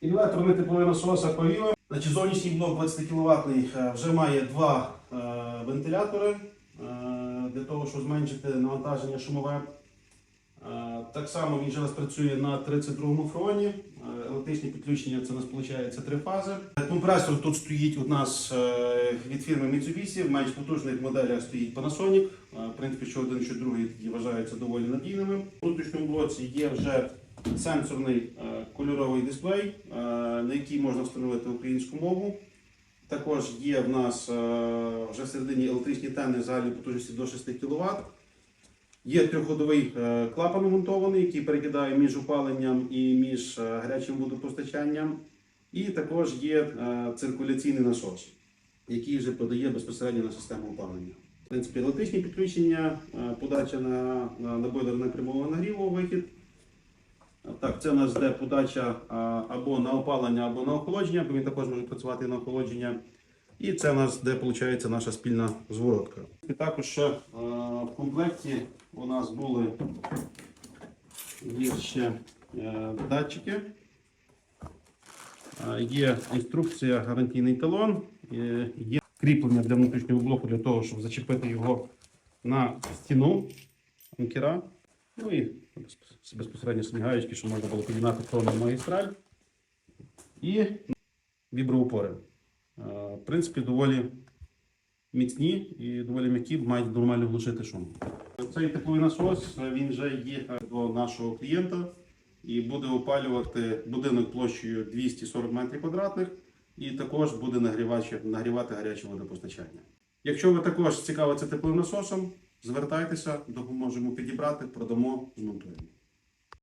Інверторний тепловий насос Aquavio. Значить, зовнішній блок 20 кВт вже має два е, вентилятори е, для того, щоб зменшити навантаження шумове. Е, Так само він у нас працює на 32-му фроні. Е, Електричне підключення це у нас виходить три фази. Компресор тут стоїть у нас е, від фірми Mitsubishi. В менш потужних моделях стоїть Panasonic. Е, В принципі, що один, що другий вважаються доволі надійними. В внутрішньому блоці є вже сенсорний е, кольоровий дисплей, е, на який можна встановити українську мову. Також є в нас е, вже всередині електричні тени загальної потужності до 6 кВт. Є трьохходовий е, клапан вмонтований, який перекидає між опаленням і між гарячим водопостачанням. І також є циркуляційний насос, який вже подає безпосередньо на систему опалення. В принципі, електричні підключення, подача на, на, на бойлер непрямого нагріву, вихід. Так, це у нас йде подача або на опалення, або на охолодження, бо він також може працювати на охолодження. І це у нас де виходить наша спільна зворотка. І також ще в комплекті у нас були є ще е, датчики. Є інструкція, гарантійний талон, є кріплення для внутрішнього блоку для того, щоб зачепити його на стіну анкера. Ну і безпосередньо смігаючки, що можна було підігнати тонну магістраль. І віброупори. Е, В принципі, доволі міцні і доволі м'які, мають нормально глушити шум. Цей тепловий насос е, він вже є до нашого клієнта і буде опалювати будинок площею 240 метрів квадратних і також буде нагрівати гаряче водопостачання. Якщо ви також цікавитеся тепловим насосом, звертайтеся, допоможемо підібрати, продамо, змонтуємо.